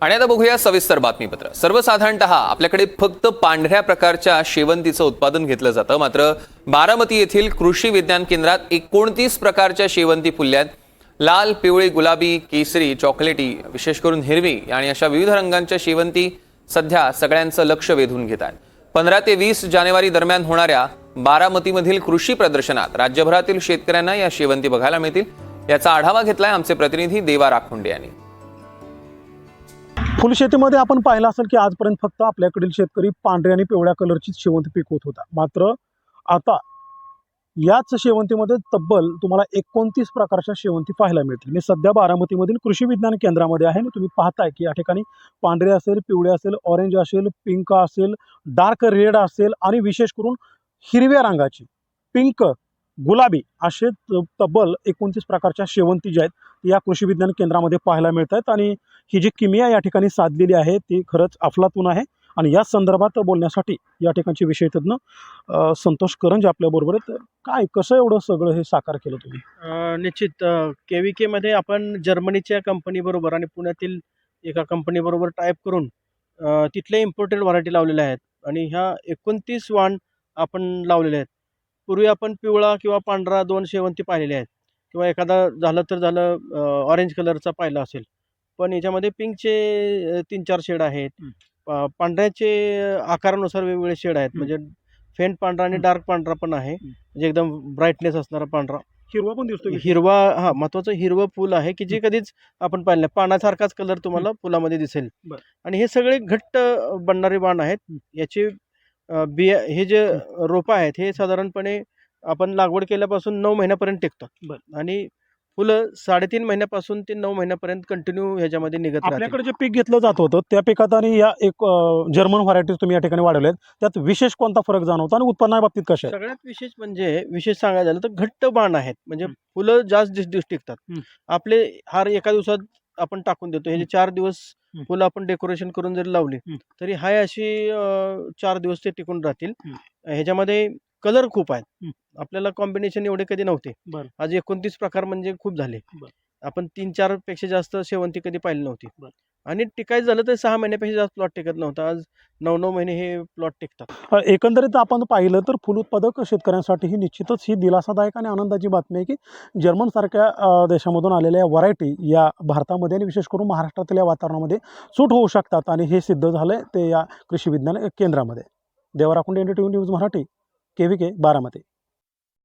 आणि आता बघूया सविस्तर बातमीपत्र. सर्वसाधारणतः आपल्याकडे फक्त पांढऱ्या प्रकारच्या शेवंतीचं उत्पादन घेतलं जातं. मात्र बारामती येथील कृषी विज्ञान केंद्रात एकोणतीस प्रकारच्या शेवंती फुल्यात लाल पिवळी गुलाबी केसरी चॉकलेटी विशेष करून हिरवी आणि अशा विविध रंगांच्या शेवंती सध्या सगळ्यांचं लक्ष वेधून घेत आहेत. पंधरा ते वीस जानेवारी दरम्यान होणाऱ्या बारामतीमधील कृषी प्रदर्शनात राज्यभरातील शेतकऱ्यांना या शेवंती बघायला मिळतील. याचा आढावा घेतलाय आमचे प्रतिनिधी देवा राखुंडे यांनी. फुलशेतीमध्ये आपण पाहिलं असेल की आजपर्यंत फक्त आपल्याकडील शेतकरी पांढऱ्या आणि पिवळ्या कलरची शेवंती पिकवत होता. मात्र आता याच शेवंतीमध्ये तब्बल तुम्हाला एकोणतीस प्रकारच्या शेवंती पाहायला मिळतील. मी सध्या बारामतीमधील कृषी विज्ञान केंद्रामध्ये आहे. आणि तुम्ही पाहताय की या ठिकाणी पांढरे असेल पिवळे असेल ऑरेंज असेल पिंक असेल डार्क रेड असेल आणि विशेष करून हिरव्या रंगाची पिंक गुलाबी असे तब्बल एकोणतीस प्रकारच्या शेवंती ज्या आहेत या कृषी विज्ञान केंद्रामध्ये पाहायला मिळत आहेत आणि ही जी किमिया या ठिकाणी साधलेली आहे ती खरंच अफलातून आहे. आणि या संदर्भात बोलण्यासाठी या ठिकाणचे विषय तज्ज्ञ संतोष करंज आपल्याबरोबर आहेत. काय कसं एवढं सगळं हे साकार केलं तुम्ही? निश्चित के व्ही केमध्ये आपण जर्मनीच्या कंपनीबरोबर आणि पुण्यातील एका कंपनीबरोबर टाईप करून तिथले इम्पोर्टेड व्हरायटी लावलेल्या आहेत. आणि ह्या एकोणतीस वाण आपण लावलेले आहेत. पूर्वी आपण पिवळा किंवा पांढरा दोन शेवंती पाहिलेले आहेत किंवा एखादा झालं तर झालं ऑरेंज कलरचा पाहिला असेल पण याच्यामध्ये पिंकचे तीन चार शेड आहेत पांढऱ्याचे आकारानुसार वेगवेगळे शेड आहेत. म्हणजे फेंट पांढरा आणि. डार्क पांढरा पण आहे. म्हणजे एकदम ब्राईटनेस असणारा पांढरा हिरवा पण दिसतो हिरवा हा महत्वाचं हिरवं फुल आहे की जे कधीच आपण पाहिलं. पानासारखाच कलर तुम्हाला फुलामध्ये दिसेल. आणि हे सगळे घट्ट बनणारे बाण आहेत. याचे बिया हे जे रोपं आहेत हे साधारणपणे आपण लागवड केल्यापासून नऊ महिन्यापर्यंत टिकतात. बरं. आणि फुलं साडेतीन महिन्यापासून ते नऊ महिन्यापर्यंत कंटिन्यू ह्याच्यामध्ये निघत आपल्याकडे जे पीक घेतलं जात होतं त्या पिकात आणि या एक अ, जर्मन व्हरायटीज तुम्ही या ठिकाणी वाढवल्या आहेत. त्यात विशेष कोणता फरक जाणवतो आणि उत्पन्ना बाबतीत कसे आहे सगळ्यात विशेष म्हणजे विशेष सांगायचं झालं तर घट्ट बाण आहेत. म्हणजे हं. फुलं जास्त दिवस दिवस टिकतात. हं. आपले हार एका दिवसात आपण टाकून देतो हे जे चार दिवस. फुलं आपण डेकोरेशन करून जरी लावली. तरी हाय अशी चार दिवस ते टिकून राहतील. ह्याच्यामध्ये कलर खूप आहेत. आपल्याला कॉम्बिनेशन एवढे कधी नव्हते. आज एकोणतीस प्रकार म्हणजे खूप झाले. आपण तीन चारपेक्षा जास्त शेवंती कधी पाहिली नव्हती. आणि टिकायचं झालं तर सहा महिन्यापेक्षा जास्त प्लॉट टिकत नव्हता. आज नऊ नऊ महिने हे प्लॉट टिकतात. एकंदरीत आपण पाहिलं तर फुल उत्पादक शेतकऱ्यांसाठी ही निश्चितच ही दिलासादायक आणि आनंदाची बातमी आहे की जर्मनसारख्या देशामधून आलेल्या व्हरायटी या भारतामध्ये आणि विशेष करून महाराष्ट्रातील या वातावरणामध्ये सूट होऊ शकतात आणि हे सिद्ध झालं ते या कृषी विज्ञान केंद्रामध्ये. Devrakhunde N T V news Marathi K V K Baramati.